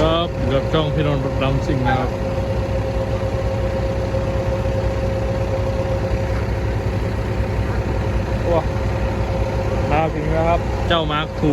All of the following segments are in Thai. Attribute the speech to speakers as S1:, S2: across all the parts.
S1: ครับอยู่กับช่องพี่นนท์รถดำซิ่งนะครับ
S2: ว้ามาถึงแล้วครับ
S1: เจ้ามาร์คทู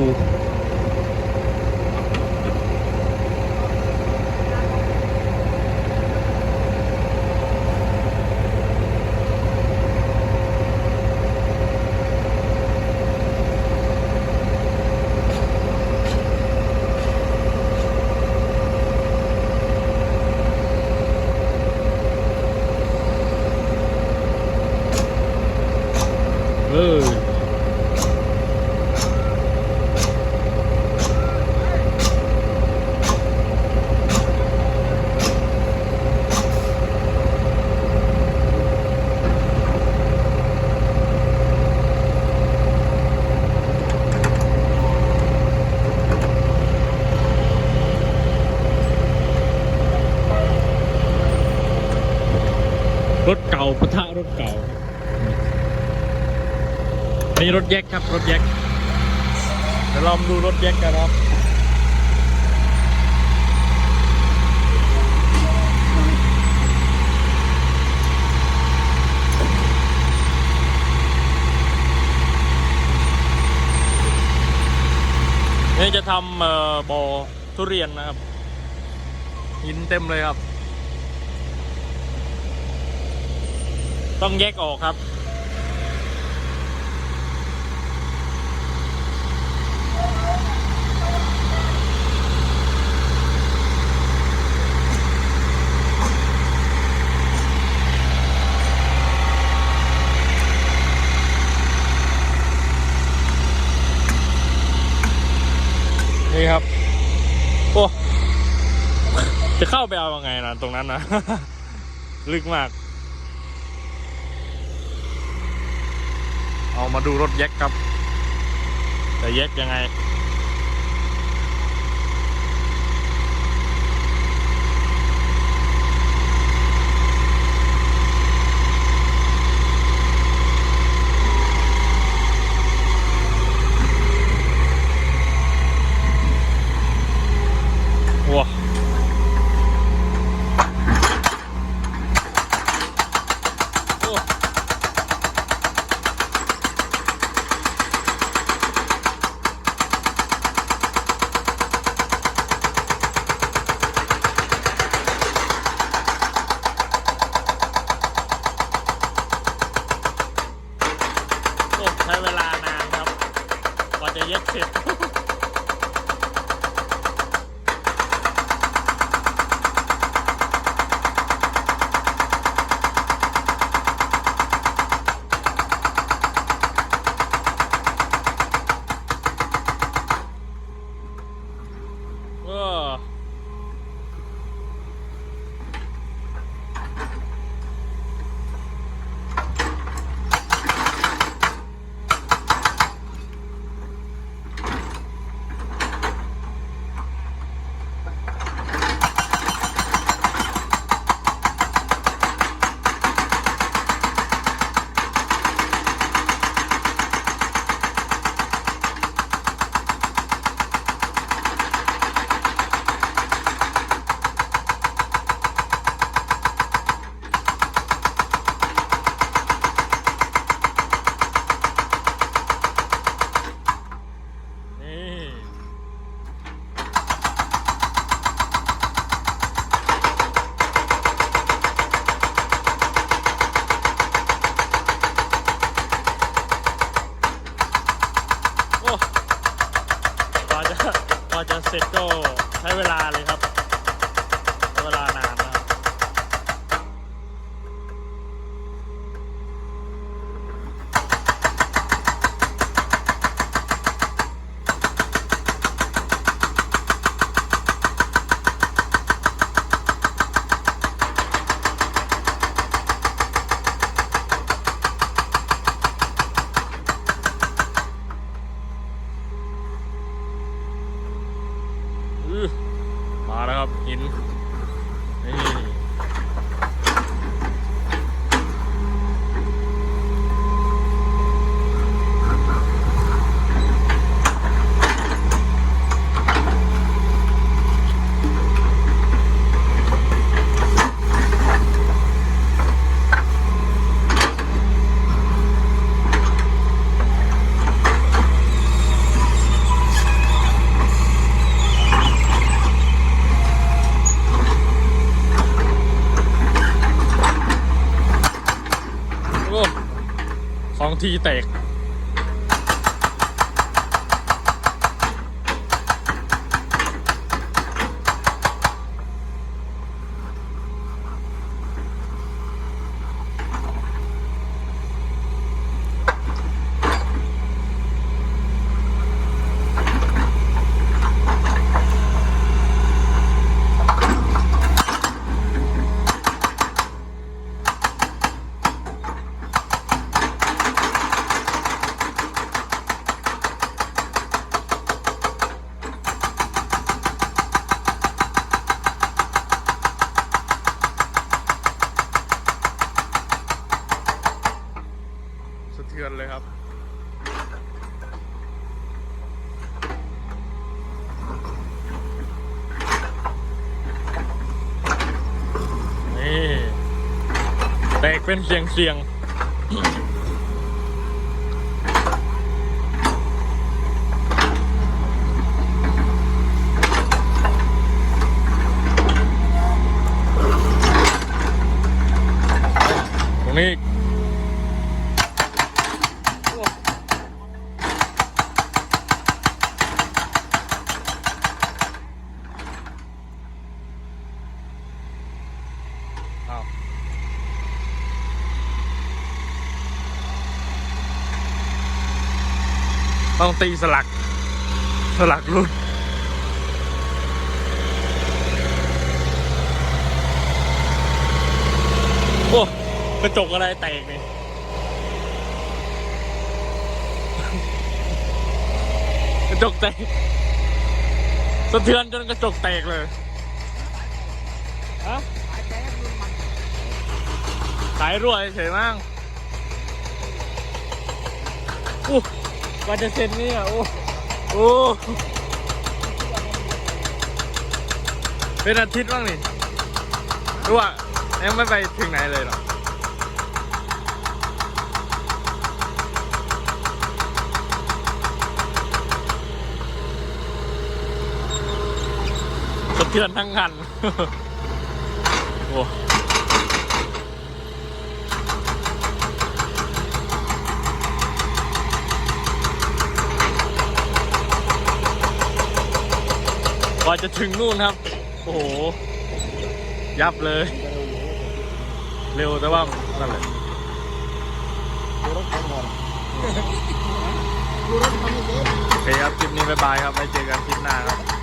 S1: ปะทะรถเก่านนี่รถแยกครับ รถแยกเดี๋ยวลองดูรถแยกกันครับนี่จะทำเอ่อบอทุเรียนนะครับหินเต็มเลยครับ ต้องแยกออกครับ นี่ครับ โอ้ จะเข้าไปเอายังไงนะตรงนั้นนะ ลึกมาก เอามาดูรถแยกครับ แต่แยกยังไง ว้าโอ้ โอ้ใช้เวลานานครับ กว่าจะเย็บเสร็จ เออนี่ โอ้กว่าจะ กว่าจะเสร็จก็ใช้เวลาเลยครับ ใช้เวลานานนะครับ อื้อมาแล้วครับหินนี่ ทีแตก ตกเป็นเสียงเสียง ต้องตีสลัก สลักรุ่นโอ้กระจกอะไรแตกนี่กระจกแตกสะเทือนจนกระจกแตกเลยฮะสายรั่วเฉยมั้งโอ้ กว่าจะเซ็นนี่อะโอ้โอ้เป็นอาทิตย์บ้างนี่รู้ว่ายังไม่ไปถึงไหนเลยหรอสะเทือนทั้งคัน โอ้ กว่าจะถึงนู่นครับ โอ้โห ยับเลย เร็วแต่ว่านั่นแหละโอเคครับคลิปนี้บ๊ายบายครับไว้เจอกันคลิปหน้าครับ